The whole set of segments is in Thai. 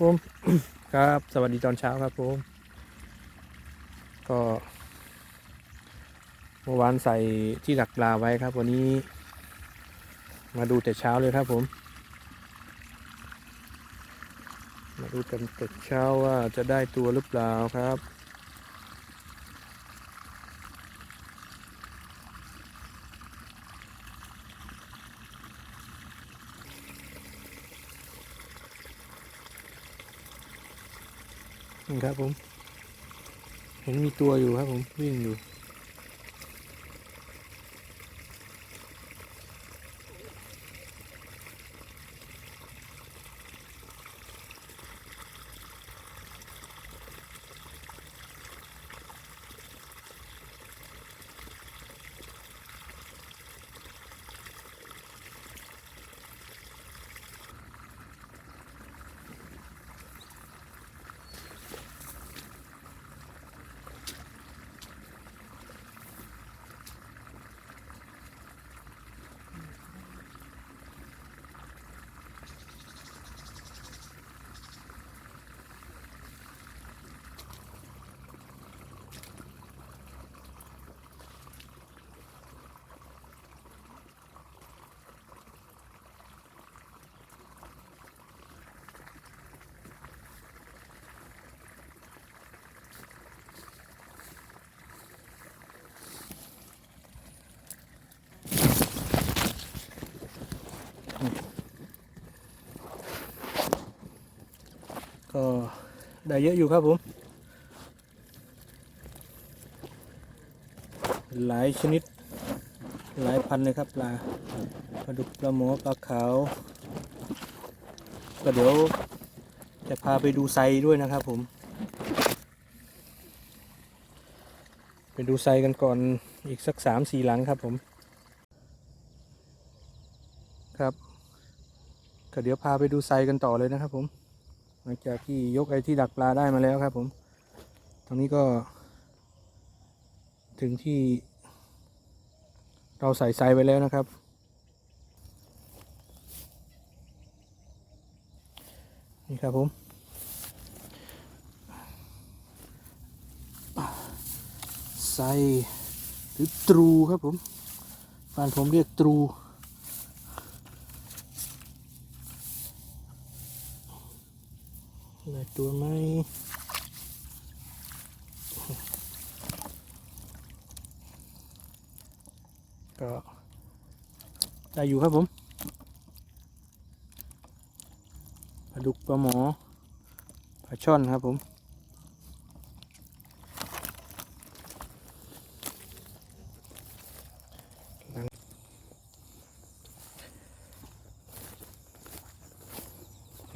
ผมครับ สวัสดีตอนเช้าครับผม ก็เมื่อวานใส่ที่ดักปลาไว้ครับ วันนี้ มาดูแต่เช้าเลยครับผม มาดูกันแต่เช้าว่าจะได้ตัวหรือเปล่าครับ นี่ครับผม เห็นมีตัวอยู่ครับผมวิ่งอยู่ ก็ได้เยอะอยู่ครับผม หลายชนิด หลายพันเลยครับปลาปลาดุกปลาหมอปลาขาว ก็เดี๋ยวจะพาไปดูไซด้วยนะครับผม ไปดูไซกันก่อนอีกสักสามสี่หลังครับผม ครับก็เดี๋ยวพาไปดูไซกันต่อเลยนะครับผม หลังจากที่ยกไอ้ที่ดักปลาได้มาแล้วครับผม ตรงนี้ก็ ถึงที่ เราใส่ไซไว้แล้วนะครับ นี่ครับผมไซหรือตรูครับผมบ้านผมเรียกตรู ได้ตัวไหมก็ได้อยู่ครับผมปลาดุกปลาหมอปลาช่อนครับผม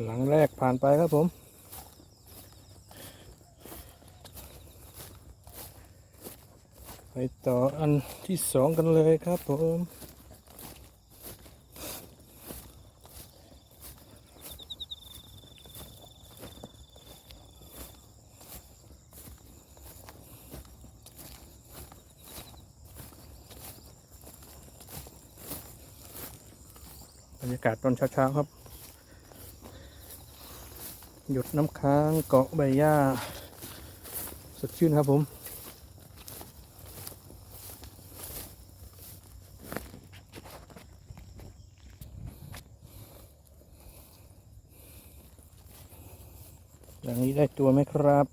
หลังแรกผ่านไปครับผม ไปต่ออันที่สองกันเลยครับผมบรรยากาศตอนเช้าๆครับ หยดน้ำค้างเกาะใบหญ้า สดชื่นครับผม อย่างนี้ได้ตัวไหมครับ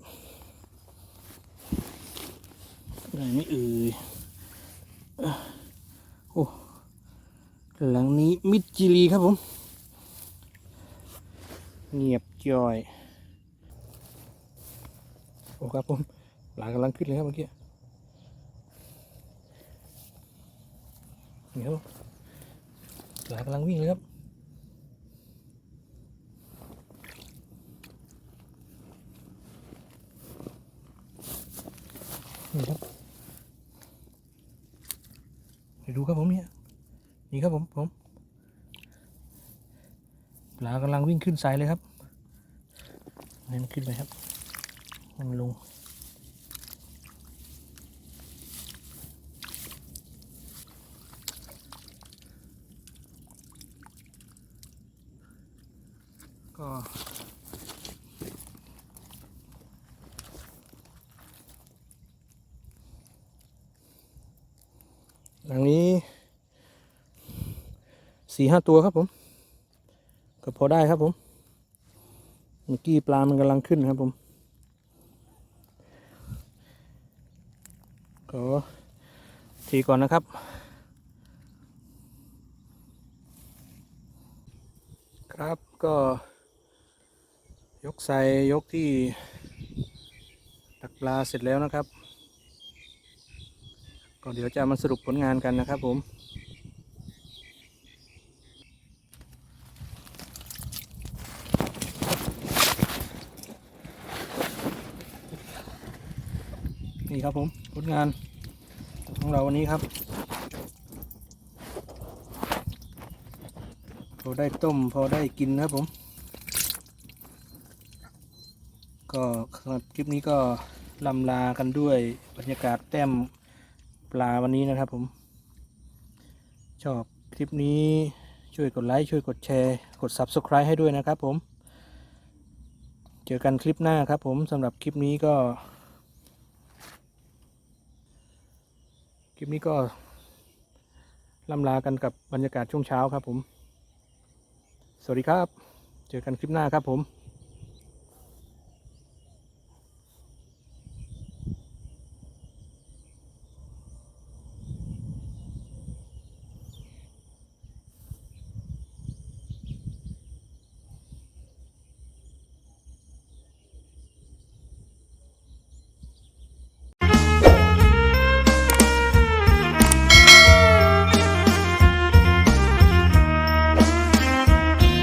ได้ไม่เอ่ยโอ้หลังนี้มิดจิลีครับผม เงียบจ่อย โอ้ครับผม หลังกำลังขึ้นเลยครับเมื่อกี้นี่ครับหลังกำลังวิ่งเลยครับ นี่ครับดูครับผมเนี่ยนี่ครับผมผมปลากำลังวิ่งขึ้นสายเลยครับให้มันขึ้นไปครับมันลงก็ หลังนี้ สี่ห้าตัวครับผม ก็พอได้ครับผมเมื่อกี้ปลามันกำลังขึ้นครับผมก็ทีก่อนนะครับครับก็ยกใส่ยกที่ตักปลาเสร็จแล้วนะครับ ก็เดี๋ยวจะมาสรุปผลงานกันนะครับผม นี่ครับผมผลงานของเราวันนี้ครับพอได้ต้มพอได้กินนะครับผม ก็สำหรับคลิปนี้ก็ลำลากันด้วยบรรยากาศแต้มปลาวันนี้นะครับผม ชอบคลิปนี้ช่วยกดไลค์ช่วยกดแชร์กด Subscribe ให้ด้วยนะครับผม เจอกันคลิปหน้าครับผมสำหรับคลิปนี้ก็ ลิปนี้ก็ล่ำลากันกับบรรยากาศช่วงเช้าครับผม สวัสดีครับ เจอกันคลิปหน้าครับผม